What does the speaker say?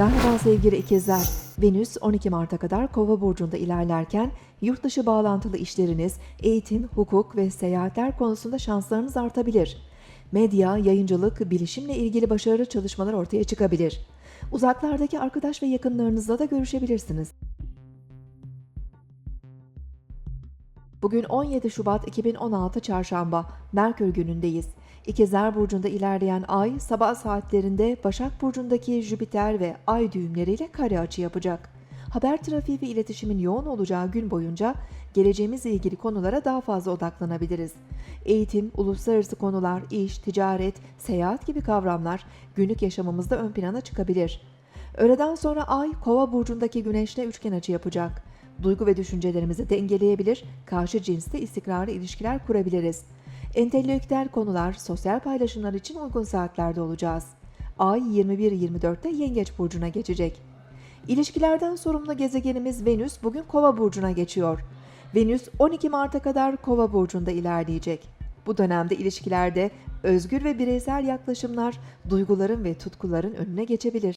Merhaba sevgili ikizler. Venüs 12 Mart'a kadar Kova burcunda ilerlerken yurt dışı bağlantılı işleriniz, eğitim, hukuk ve seyahatler konusunda şanslarınız artabilir. Medya, yayıncılık, bilişimle ilgili başarılı çalışmalar ortaya çıkabilir. Uzaklardaki arkadaş ve yakınlarınızla da görüşebilirsiniz. Bugün 17 Şubat 2016 Çarşamba, Merkür günündeyiz. İkizler Burcu'nda ilerleyen ay sabah saatlerinde Başak Burcu'ndaki Jüpiter ve Ay düğümleriyle kare açı yapacak. Haber trafiği ve iletişimin yoğun olacağı gün boyunca geleceğimizle ilgili konulara daha fazla odaklanabiliriz. Eğitim, uluslararası konular, iş, ticaret, seyahat gibi kavramlar günlük yaşamımızda ön plana çıkabilir. Öğleden sonra Ay, Kova burcundaki Güneş'le üçgen açı yapacak. Duygu ve düşüncelerimizi dengeleyebilir, karşı cinste istikrarlı ilişkiler kurabiliriz. Entelektüel konular, sosyal paylaşımlar için uygun saatlerde olacağız. Ay 21-24'te Yengeç burcuna geçecek. İlişkilerden sorumlu gezegenimiz Venüs bugün Kova burcuna geçiyor. Venüs 12 Mart'a kadar Kova burcunda ilerleyecek. Bu dönemde ilişkilerde özgür ve bireysel yaklaşımlar duyguların ve tutkuların önüne geçebilir.